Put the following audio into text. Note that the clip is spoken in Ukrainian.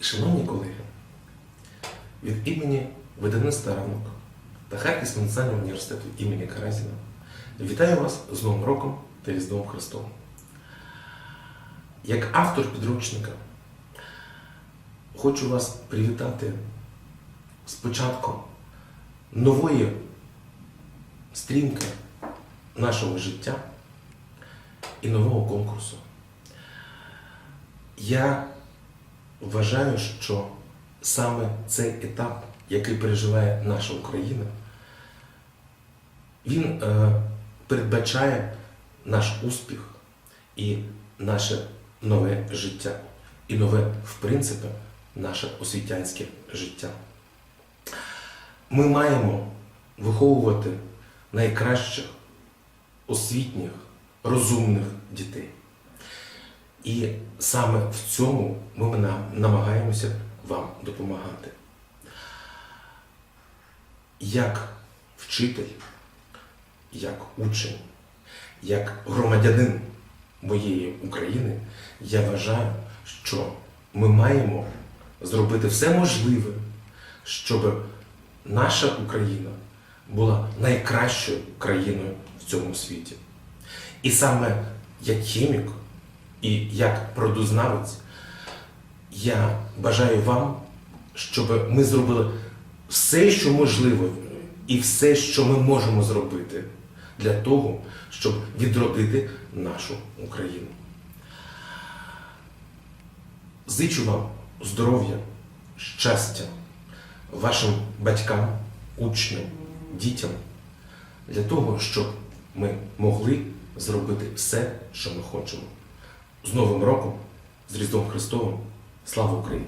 Шановні колеги, від імені видавництва ранок та Харківського національного університету імені Каразіна вітаю вас з Новим роком та Різдвом Христовим. Як автор підручника хочу вас привітати з початком нової стрімки нашого життя і нового конкурсу. Я вважаю, що саме цей етап, який переживає наша Україна, він е, передбачає наш успіх і наше нове життя, і нове, в принципі, наше освітянське життя. Ми маємо виховувати найкращих освітніх, розумних дітей. І саме в цьому ми намагаємося вам допомагати. Як вчитель, як учень, як громадянин моєї України, я вважаю, що ми маємо зробити все можливе, щоб наша Україна була найкращою країною в цьому світі. І саме як хімік і як продузнавець, я бажаю вам, щоб ми зробили все, що можливо, і все, що ми можемо зробити для того, щоб відродити нашу Україну. Зичу вам здоров'я, щастя, вашим батькам, учням, дітям, для того, щоб ми могли зробити все, що ми хочемо. З Новим роком, з Різдвом Христовим, слава Україні!